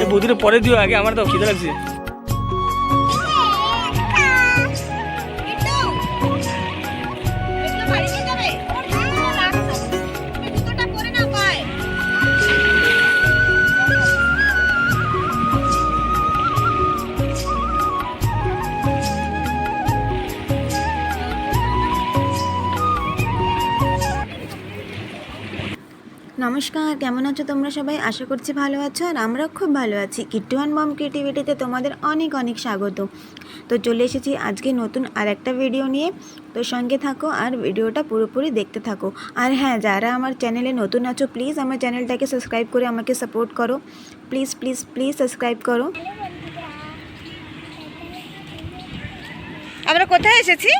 এই বৌদিটা পরে দিও আগে আমার তো খিদে লাগছে। নমস্কার, কেমন আছো তোমরা সবাই? আশা করছি ভালো আছো আর আমরাও খুব ভালো আছি। কিট্টুয়ান মম ক্রিয়েটিভিটিতে তোমাদের অনেক অনেক স্বাগত। তো চলে এসেছি আজকে নতুন আর একটা ভিডিও নিয়ে। তো সঙ্গে থাকো আর ভিডিওটা পুরোপুরি দেখতে থাকো। আর হ্যাঁ যারা আমার চ্যানেলে নতুন আছো প্লিজ আমার চ্যানেলটাকে সাবস্ক্রাইব করে আমাকে সাপোর্ট করো। প্লিজ প্লিজ প্লিজ সাবস্ক্রাইব করো। আমরা কোথায় এসেছি?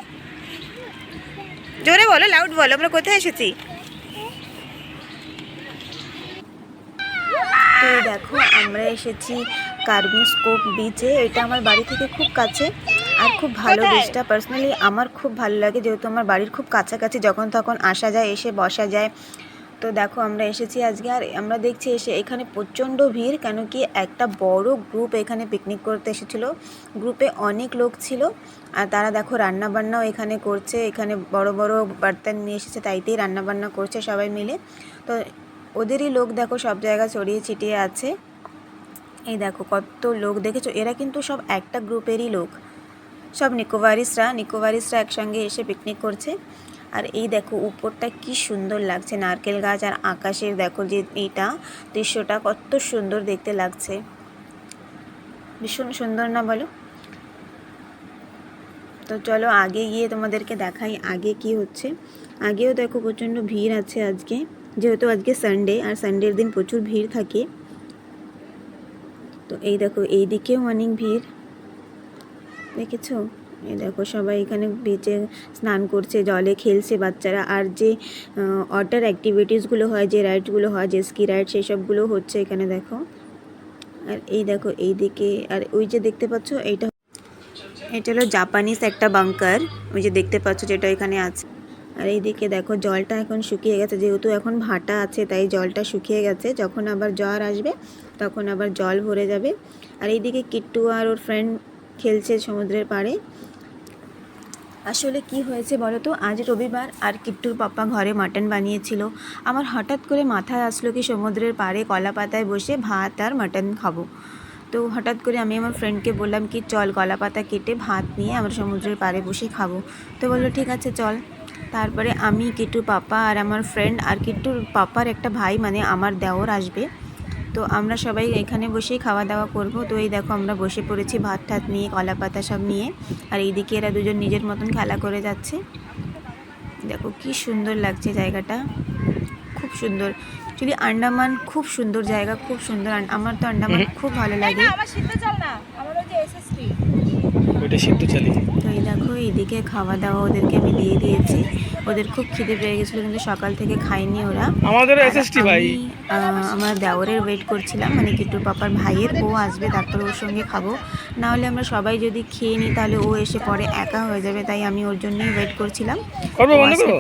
জোরে বলো লাউড বলো, আমরা কোথায় এসেছি? তো দেখো আমরা এসেছি কার্বিং স্কোপ বিচে এটা আমার বাড়ি থেকে খুব কাছে আর খুব ভালো? বিচটা পার্সোনালি আমার খুব ভালো লাগে যেহেতু আমার বাড়ির খুব কাছাকাছি যখন তখন আসা যায় এসে বসা যায়। তো দেখো আমরা এসেছি আজকে আর আমরা দেখছি এসে এখানে প্রচণ্ড ভিড় কেন কি একটা বড় গ্রুপ এখানে পিকনিক করতে এসেছিল। গ্রুপে অনেক লোক ছিল আর তারা দেখো রান্নাবান্নাও এখানে করছে। এখানে বড় বড় বার্তান নিয়ে এসেছে তাইতেই রান্নাবান্না করছে সবাই মিলে। তো ওদেরই লোক দেখো সব জায়গায় ছড়িয়ে ছিটিয়ে আছে। এই দেখো কত লোক দেখেছ? এরা কিন্তু সব একটা গ্রুপেরই লোক। সব নিকোবারিসরা নিকোবারিসরা একসঙ্গে এসে পিকনিক করছে। আর এই দেখো উপরটা কি সুন্দর লাগছে, নারকেল গাছ আর আকাশের দেখো যে এইটা, দৃশ্যটা কত সুন্দর দেখতে লাগছে। ভীষণ সুন্দর না বলো? তো চলো আগে গিয়ে তোমাদেরকে দেখাই আগে কি হচ্ছে। আগেও দেখো প্রচণ্ড ভিড় আছে আজকে। যেহেতু আজকে সানডে আর সানডের দিন প্রচুর ভিড় থাকে। তো এই দেখো, এই দিকেও অনেক ভিড়। দেখেছ? এই দেখো, সবাই এখানে বিচে স্নান করছে, জলে খেলছে বাচ্চারা। আর যে ওয়াটার অ্যাক্টিভিটিসগুলো হয়, যে রাইডসগুলো হয়, যে স্কি রাইড সেই সবগুলো হচ্ছে এখানে, দেখো। আর এই দেখো, এই দিকে, আর ওই যে দেখতে পাচ্ছ, এইটা এটা হলো জাপানিজ একটা বাংকার ওই যে দেখতে পাচ্ছ, যেটা এখানে আছে। আর এইদিকে দেখো জলটা এখন শুকিয়ে গেছে, যেহেতু এখন ভাটা আছে, তাই জলটা শুকিয়ে গেছে। যখন আবার জ্বর আসবে, তখন আবার জল ভরে যাবে। আর এইদিকে কিট্টু আর ওর ফ্রেন্ড খেলছে সমুদ্রের পাড়ে। আসলে কি হয়েছে বলো তো? আজ রবিবার আর কিট্টুর পাপা ঘরে মাটন বানিয়েছিল। আমার হঠাৎ করে মাথায় আসলো কি সমুদ্রের পাড়ে কলা পাতায় বসে ভাত আর মাটন খাব। তো হঠাৎ করে আমি আমার ফ্রেন্ডকে বললাম, কি চল কলা পাতা কেটে ভাত নিয়ে আমরা সমুদ্রের পাড়ে বসে খাব। তো বলল, ঠিক আছে, চল। তারপরে আমি কিট্টুর পাপা আর আমার ফ্রেন্ড আর কিট্টুর পাপার একটা ভাই মানে আমার দেওর আসবে। তো আমরা সবাই এখানে বসেই খাওয়া দাওয়া করব। তো এই দেখো আমরা বসে পড়েছি ভাত ঠাত নিয়ে কলা পাতা সব নিয়ে। আর এইদিকে এরা দুজন নিজের মতন খেলা করে যাচ্ছে। দেখো কি সুন্দর লাগছে জায়গাটা। খুব সুন্দর। অ্যাকচুয়ালি আন্ডামান খুব সুন্দর জায়গা খুব সুন্দর। আমার তো আন্ডামান খুব ভালো লাগে। আমার সিদ্ধ চাল না। আমার ওই যে এসএসটি ওইটা সিদ্ধ চালি তো এই দেখো এইদিকে খাওয়া দাওয়া ওদেরকে আমি দিয়ে দিয়েছি। ওদের খুব খিদে পেয়ে গেছিল কিন্তু সকাল থেকে খায়নি ওরা। আমাদের এসএসটি ভাই। আমার দেওরের ওয়েট করছিলাম মানে কিট্টুর পাপার ভাইয়ের ও আসবে তারপরে ওর সঙ্গে খাব। না হলে আমরা সবাই যদি খেয়ে নিই তাহলে ও এসে পরে একা হয়ে যাবে তাই আমি ওর জন্যই ওয়েট করছিলাম।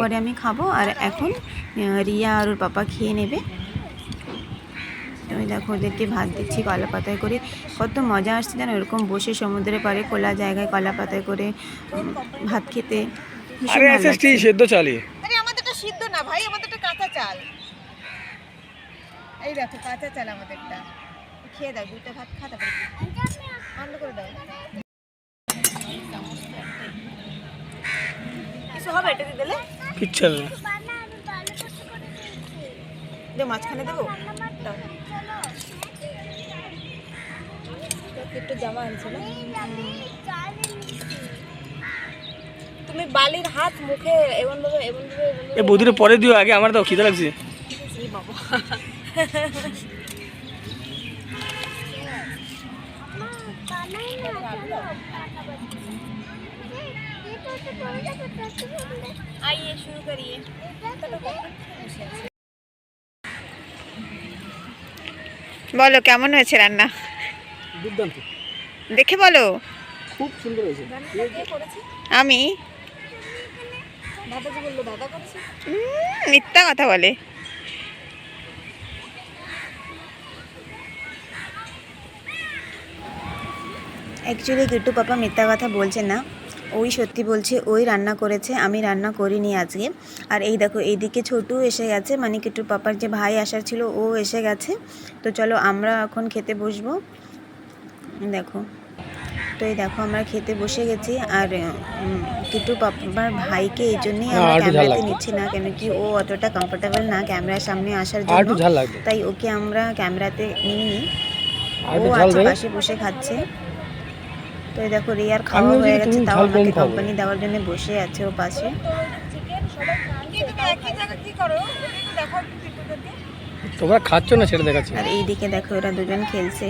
পরে আমি খাব আর এখন রিয়া আর ওর পাপা খেয়ে নেবে। আমি দেখো ওদেরকে ভাত দিচ্ছি কলা পাতায় করে। কত মজা আসছে জানো? এরকম বসে সমুদ্রের পাড়ে খোলা জায়গায় কলা পাতায় করে ভাত খেতে। সিদ্ধ চালি আমাদেরটা সিদ্ধ না ভাই আমাদেরটা কাঁচা চাল। এই দেখো কাঁচা চাল আমাদেরটা। খেয়ে দাও দুটো ভাত খা তারপরে বন্ধ করে দাও। কিছু হবে এটা দিয়ে দিলে কিচ্ছু হবে না। মাঝখানে দেবো? একটু জামা আনছো না তুমি বালির হাত মুখে এমন ভাবে এমন ভাবে এমন এই বৌদিটা পরে দিও আগে আমার তো খিদে লাগছে বাবা आइए शुरू करिए বলো কেমন হয়েছে রান্না দুর্দান্ত। দেখে বলো। খুব সুন্দর হয়েছে। রান্নাটা কে করেছে আমি? দাদা বলল দাদা করেছে? মিথ্যা কথা বলে। অ্যাকচুয়ালি গিট্টু পাপা মিথ্যা কথা বলছে না। ওই সত্যি বলছে ওই রান্না করেছে আমি রান্না করিনি আজকে। আর এই দেখো এইদিকে ছোটু এসে গেছে মানে কিট্টু পাপার যে ভাই আসার ছিল ও এসে গেছে। তো চলো আমরা এখন খেতে বসবো। দেখো। তো এই দেখো আমরা খেতে বসে গেছি আর কিট্টু পাপার ভাইকে এই জন্যই না, আমরা ক্যামেরাতে নিচ্ছি না কেন কি ও অতটা কমফোর্টেবল না ক্যামেরার সামনে আসার জন্য। তাই ওকে আমরা ক্যামেরাতে নিইনি আর ও একটু ঝাল আছে পাশে বসে খাচ্ছে। তো এই দেখো রিয়ার খাওয়া হয়ে গেছে তাও আমাকে কোম্পানি দেওয়ার জন্য বসে আছে ও পাশে। চিকেন সবাই কি তুমি একই জায়গায় কি করো? ওটা একটু দেখো একটু পিটুদেরকে তোমরা খাচ্ছ না সেটা দেখাচ্ছি। আর এইদিকে দেখো ওরা দুজন খেলছে।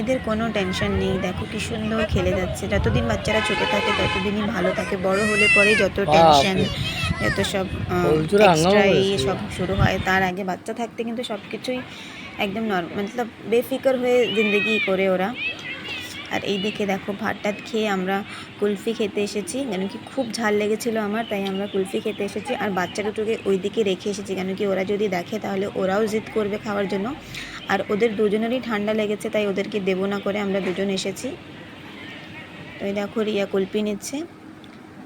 এদের কোনো টেনশন নেই। দেখো কি সুন্দর খেলে যাচ্ছে। যতদিন বাচ্চারা ছোট থাকে ততদিনই ভালো থাকে। বড় হলে পরে যত টেনশন যত সব এক্সট্রা এই সব শুরু হয় তার আগে বাচ্চা থাকতে কিন্তু সব কিছুই একদম নর্মাল মতলব বেফিকর হয়ে জিন্দগি করে ওরা। আর এই দিকে দেখো ভাত টাত খেয়ে আমরা কুলফি খেতে এসেছি। কেন কি খুব ঝাল লেগেছিলো আমার, তাই আমরা কুলফি খেতে এসেছি। আর বাচ্চা দুটোকে ওই দিকে রেখে এসেছি কেন কি ওরা যদি দেখে তাহলে ওরাও জিদ করবে খাওয়ার জন্য। আর ওদের দুজনেরই ঠান্ডা লেগেছে, তাই ওদেরকে দেবো না করে আমরা দুজন এসেছি। তো দেখো রিয়া কুলফি নিচ্ছে।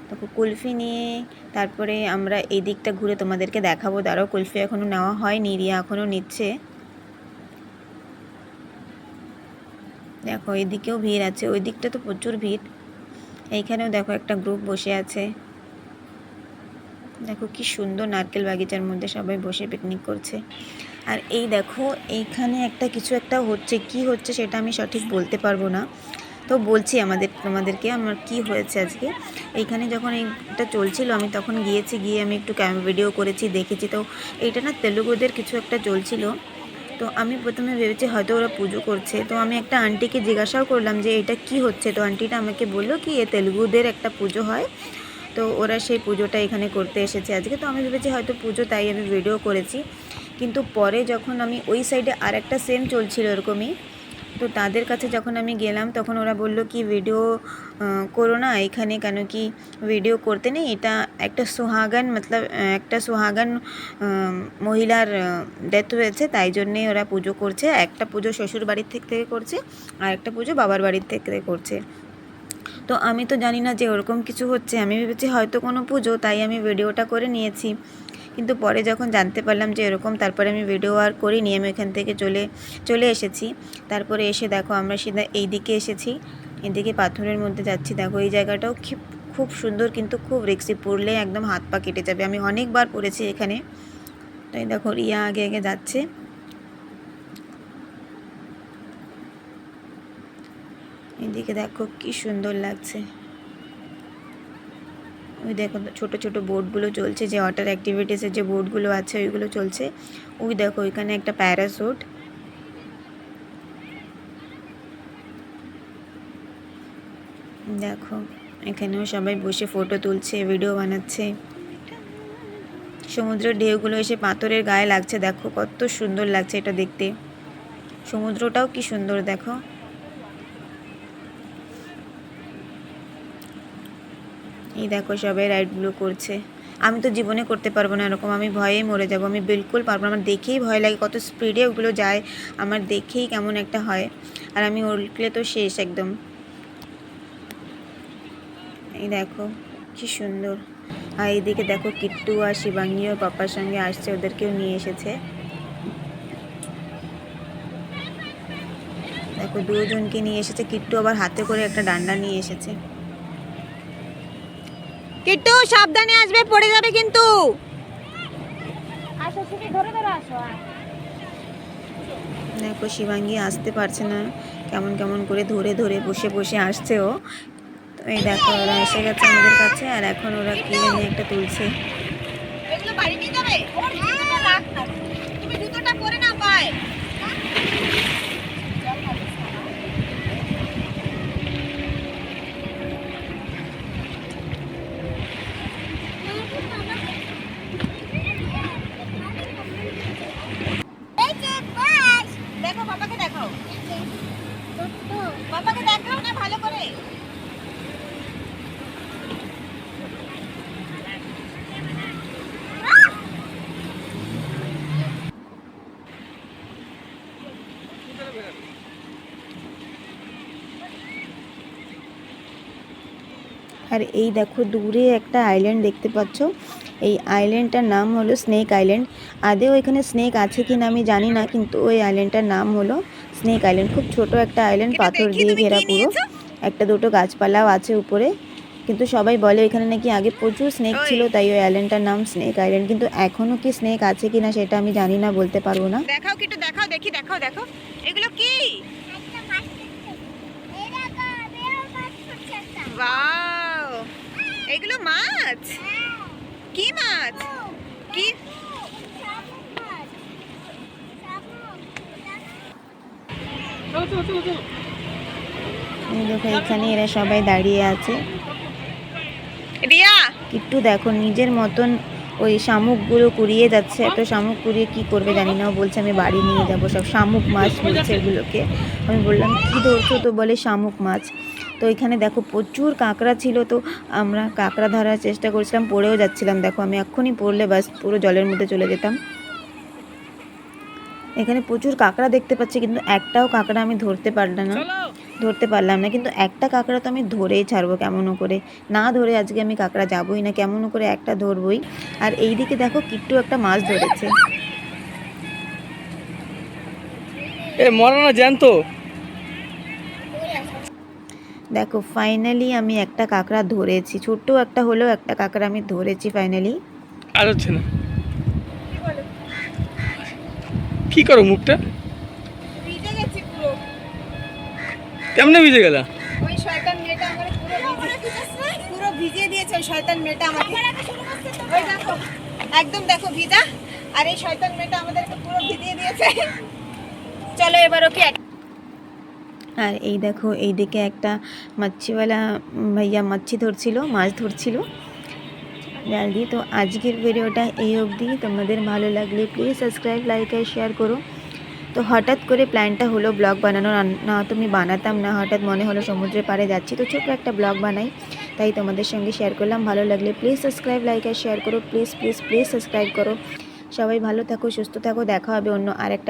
দেখো কুলফি নিয়ে তারপরে আমরা এই দিকটা ঘুরে তোমাদেরকে দেখাবো। দাঁড়াও, কুলফি এখনও নেওয়া হয়নি, রিয়া এখনও নিচ্ছে। দেখো, এদিকেও ভিড় আছে, ওই দিকটা তো প্রচুর ভিড়। এইখানেও দেখো একটা গ্রুপ বসে আছে। দেখো কি সুন্দর নারকেল বাগিচার মধ্যে সবাই বসে পিকনিক করছে। আর এই দেখো, এইখানে একটা কিছু একটা হচ্ছে, কি হচ্ছে সেটা আমি সঠিক বলতে পারব না। তো বলছি আমাদের, তোমাদেরকে আমার কি হয়েছে আজকে। এইখানে যখন এইটা চলছিল, আমি তখন গিয়েছি, গিয়ে আমি একটু ভিডিও করেছি, দেখেছি। তো এইটা না তেলুগুদের কিছু একটা চলছিল। তো আমি প্রথমে ভেবেছি হয়তো ওরা পুজো করছে। তো আমি একটা আন্টিকে জিজ্ঞাসাও করলাম যে, এটা কি হচ্ছে? তো আন্টিটা আমাকে বলল কি, এ তেলুগুদের একটা পুজো হয়। তো ওরা সেই পুজোটা এখানে করতে এসেছে আজকে। তো আমি ভেবেছি হয়তো পুজো, তাই আমি ভিডিও করেছি। কিন্তু পরে যখন আমি ওই সাইডে আর একটা সেম চলছিল এরকমই তো তাদের কাছে যখন আমি গেলাম, তখন ওরা বলল, কি ভিডিও করো না, এখানে কেন কি ভিডিও করতে নেই? এটা একটা সুহাগান, মতলব একটা সুহাগান মহিলার ডেথ হয়েছে, তাই জন্যে ওরা পুজো করছে। একটা পুজো শ্বশুর বাড়ির থেকে করছে, আর একটা পুজো বাবার বাড়ির থেকে করছে। তো আমি তো জানি না যে ওরকম কিছু হচ্ছে। আমি ভেবেছি হয়তো কোনো পুজো, তাই আমি ভিডিওটা করে নিয়েছি। কিন্তু পরে যখন জানতে পারলাম যে এরকম, তারপরে আমি ভিডিও আর করিনি, আমি এখান থেকে চলে চলে এসেছি। তারপরে এসে দেখো আমরা সিধা এই দিকে এসেছি। এদিকে পাথরের মধ্যে যাচ্ছি। দেখো এই জায়গাটাও খুব সুন্দর কিন্তু খুব রিক্সি পড়লে একদম হাত পা কেটে যাবে। আমি অনেকবার পড়েছি এখানে। তো এই দেখো রিয়া আগে আগে যাচ্ছে। এদিকে দেখো কি সুন্দর লাগছে। ওই দেখো ছোট ছোট বোটগুলো চলছে, যে ওয়াটার অ্যাক্টিভিটিসের যে বোটগুলো আছে ওইগুলো চলছে। ওই দেখো ওইখানে একটা প্যারাসুট দেখো, এখানেও সবাই বসে ফটো তুলছে ভিডিও বানাচ্ছে। সমুদ্রের ঢেউগুলো এসে পাথরের গায়ে লাগছে, দেখো কত সুন্দর লাগছে এটা দেখতে। সমুদ্রটাও কি সুন্দর দেখো। এই দেখো সবাই রাইডগুলো করছে। আমি তো জীবনে করতে পারব না এরকম, আমি ভয়েই মরে যাব, আমি বিলকুল পারব না। আমার দেখেই ভয় লাগে কত স্পিডে ওগুলো যায়, আমার দেখেই কেমন একটা হয়। আর আমি উল্টলে তো শেষ একদম। এই দেখো, কি সুন্দর। আর এইদিকে দেখো কিট্টু আর শিবাঙ্গিও পাপার সঙ্গে আসছে, ওদেরকেও নিয়ে এসেছে। দেখো দুজনকে নিয়ে এসেছে, কিট্টু আবার হাতে করে একটা ডান্ডা নিয়ে এসেছে। কিট্টু সাবধানে আসবে পড়ে যাবে কিন্তু। দেখো শিবাঙ্গী আসতে পারছে না। কেমন কেমন করে ধরে ধরে বসে বসে আসছে ও। তো এই দেখো ওরা এসে গেছে আমাদের কাছে আর এখন ওরা কি নিয়ে একটা তুলছে এগুলো বাড়ি নিয়ে যাবে ওর জুতোটা রাখ না তুমি জুতোটা পরে না পায় আর এই দেখো দূরে একটা আইল্যান্ড দেখতে পাচ্ছ। এই আইল্যান্ডটার নাম হলো স্নেক আইল্যান্ড আদেও এখানে স্নেক আছে কি না আমি জানি না কিন্তু ওই আইল্যান্ডটার নাম হলো স্নেক আইল্যান্ড খুব ছোট একটা আইল্যান্ড পাথর দিয়ে ঘেরা পুরো। একটা দুটো গাছপালাও আছে উপরে। কিন্তু সবাই বলে এখানে নাকি আগে প্রচুর স্নেক ছিল তাই ওই আইল্যান্ডটার নাম স্নেক আইল্যান্ড কিন্তু এখনও কি স্নেক আছে কি না সেটা আমি জানি না বলতে পারব না। দেখাও কি একটু দেখাও দেখি দেখাও দেখো। এগুলো কি? এগুলো মাছ? কি মাছ? কি? দেখো এখানে এরা সবাই দাঁড়িয়ে আছে। রিয়া! কিট্টু দেখো নিজের মতন ওই শামুকগুলো কুড়িয়ে যাচ্ছে। এত শামুক কুড়িয়ে কি করবে জানি না বলছে আমি বাড়ি নিয়ে যাব। সব শামুক মাছ বলছে এগুলোকে। আমি বললাম কি ধরছো তো বলে শামুক মাছ? তো এখানে দেখো প্রচুর কাঁকড়া ছিল তো আমরা কাঁকড়া ধরার চেষ্টা করছিলাম পড়েও যাচ্ছিলাম। দেখো আমি এক্ষুনি পড়লে বাস পুরো জলের মধ্যে চলে যেতাম। এখানে প্রচুর কাঁকড়া দেখতে পাচ্ছি কিন্তু একটাও কাঁকড়া আমি ধরতে পারলাম না। ধরতে পারলাম না কিন্তু একটা কাঁকড়া তো আমি ধরেই ছাড়বো কেমনও করে? না ধরে আজকে আমি কাঁকড়া যাবই না কেমনও করে একটা ধরবই? আর এই দিকে দেখো কিট্টু একটা মাছ ধরেছে। এ মরানো জ্যান্ত। দেখো ফাইনালি আমি একটা কাঁকড়া ধরেছি। ছোট্ট একটা হলেও একটা কাঁকড়া আমি ধরেছি ফাইনালি আর হচ্ছে না। কি করো মুখটা? ভিজে গেছে পুরো। কেমনে ভিজে গেলা? ওই শয়তান মেয়েটা আমার পুরো ভিজে পুরো ভিজিয়ে দিয়েছে ওই শয়তান মেয়েটা আমাকে। ওই দেখো একদম দেখো ভিজা। আর এই শয়তান মেয়েটা আমাদেরকে পুরো ভিজিয়ে দিয়েছে। চলো এবার ওকে এক- আর এই দেখো, এই দিকে একটা মাছিওয়ালা ভাইয়া মাছি ধরছিল, মাছ ধরছিল। জাল দিয়ে, তো আজকের ভিডিওটা এই অবধি। তোমাদের ভালো লাগলে প্লিজ সাবস্ক্রাইব লাইক আর শেয়ার করো। তো হঠাৎ করে প্ল্যানটা হলো ব্লগ বানানোর। না, তুমি বানাতাম না, হঠাৎ মনে হলো সমুদ্রের পাড়ে যাচ্ছি। তো ছোট্ট একটা ব্লগ বানাই, তাই তোমাদের সঙ্গে শেয়ার করলাম। ভালো লাগলে প্লিজ সাবস্ক্রাইব লাইক আর শেয়ার করো। প্লিজ প্লিজ প্লিজ সাবস্ক্রাইব করো। সবাই ভালো থাকো, সুস্থ থাকো। দেখা হবে অন্য আরেকটা